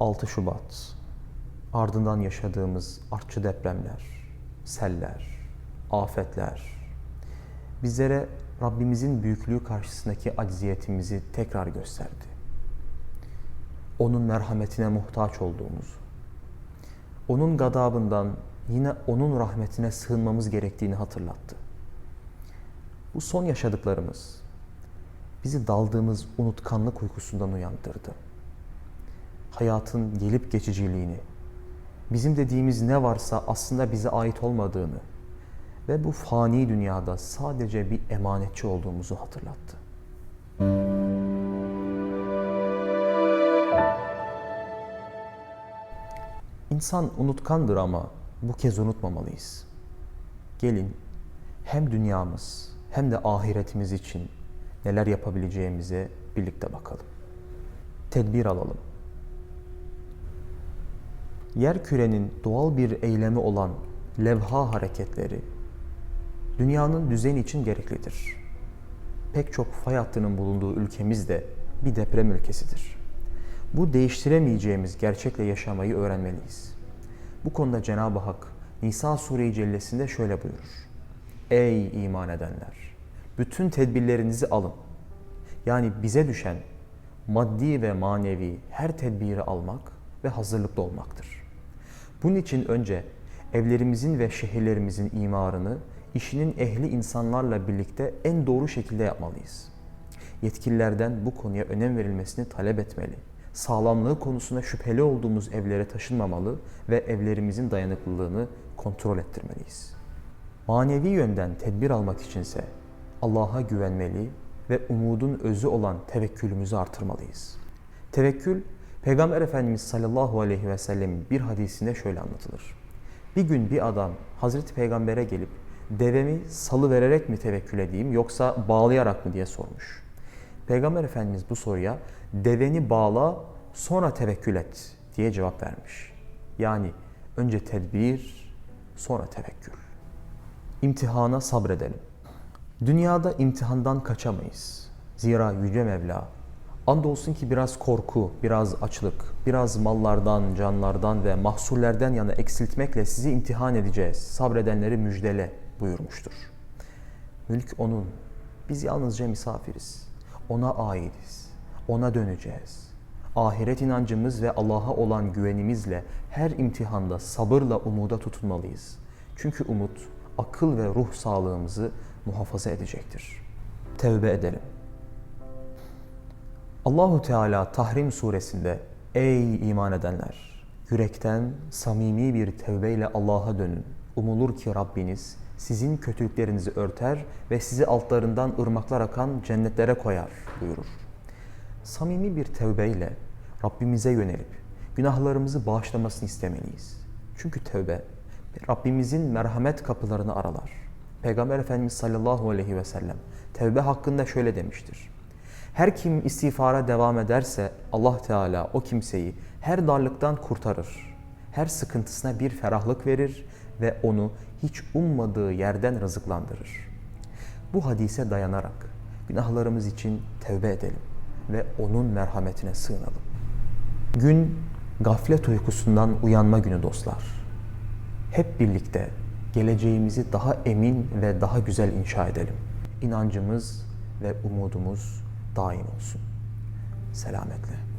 6 Şubat, ardından yaşadığımız artçı depremler, seller, afetler, bizlere Rabbimizin büyüklüğü karşısındaki acziyetimizi tekrar gösterdi. Onun merhametine muhtaç olduğumuzu, onun gadabından yine onun rahmetine sığınmamız gerektiğini hatırlattı. Bu son yaşadıklarımız bizi daldığımız unutkanlık uykusundan uyandırdı. Hayatın gelip geçiciliğini, bizim dediğimiz ne varsa aslında bize ait olmadığını ve bu fani dünyada sadece bir emanetçi olduğumuzu hatırlattı. İnsan unutkandır ama bu kez unutmamalıyız. Gelin hem dünyamız hem de ahiretimiz için neler yapabileceğimize birlikte bakalım. Tedbir alalım. Yer kürenin doğal bir eylemi olan levha hareketleri dünyanın düzeni için gereklidir. Pek çok fay hattının bulunduğu ülkemiz de bir deprem ülkesidir. Bu değiştiremeyeceğimiz gerçekle yaşamayı öğrenmeliyiz. Bu konuda Cenab-ı Hak Nisa Sure-i Cellesi'nde şöyle buyurur. Ey iman edenler! Bütün tedbirlerinizi alın. Yani bize düşen maddi ve manevi her tedbiri almak ve hazırlıklı olmaktır. Bunun için önce evlerimizin ve şehirlerimizin imarını işinin ehli insanlarla birlikte en doğru şekilde yapmalıyız. Yetkililerden bu konuya önem verilmesini talep etmeli. Sağlamlığı konusunda şüpheli olduğumuz evlere taşınmamalı ve evlerimizin dayanıklılığını kontrol ettirmeliyiz. Manevi yönden tedbir almak içinse Allah'a güvenmeli ve umudun özü olan tevekkülümüzü artırmalıyız. Tevekkül, Peygamber Efendimiz sallallahu aleyhi ve sellemin bir hadisinde şöyle anlatılır. Bir gün bir adam Hazreti Peygamber'e gelip devemi salı vererek mi tevekkül edeyim yoksa bağlayarak mı diye sormuş. Peygamber Efendimiz bu soruya deveni bağla sonra tevekkül et diye cevap vermiş. Yani önce tedbir sonra tevekkül. İmtihana sabredelim. Dünyada imtihandan kaçamayız. Zira Yüce Mevla andolsun ki biraz korku, biraz açlık, biraz mallardan, canlardan ve mahsullerden yana eksiltmekle sizi imtihan edeceğiz. Sabredenleri müjdele buyurmuştur. Mülk O'nun. Biz yalnızca misafiriz. O'na aitiz. O'na döneceğiz. Ahiret inancımız ve Allah'a olan güvenimizle her imtihanda sabırla umuda tutunmalıyız. Çünkü umut akıl ve ruh sağlığımızı muhafaza edecektir. Tevbe edelim. Allahu Teala Tahrim suresinde Ey iman edenler! Yürekten samimi bir tevbeyle Allah'a dönün. Umulur ki Rabbiniz sizin kötülüklerinizi örter ve sizi altlarından ırmaklar akan cennetlere koyar buyurur. Samimi bir tevbeyle Rabbimize yönelip günahlarımızı bağışlamasını istemeliyiz. Çünkü tevbe Rabbimizin merhamet kapılarını aralar. Peygamber Efendimiz sallallahu aleyhi ve sellem tevbe hakkında şöyle demiştir. Her kim istiğfara devam ederse Allah Teala o kimseyi her darlıktan kurtarır. Her sıkıntısına bir ferahlık verir ve onu hiç ummadığı yerden rızıklandırır. Bu hadise dayanarak günahlarımız için tevbe edelim ve onun merhametine sığınalım. Gün gaflet uykusundan uyanma günü dostlar. Hep birlikte geleceğimizi daha emin ve daha güzel inşa edelim. İnancımız ve umudumuz daim olsun. Selametle.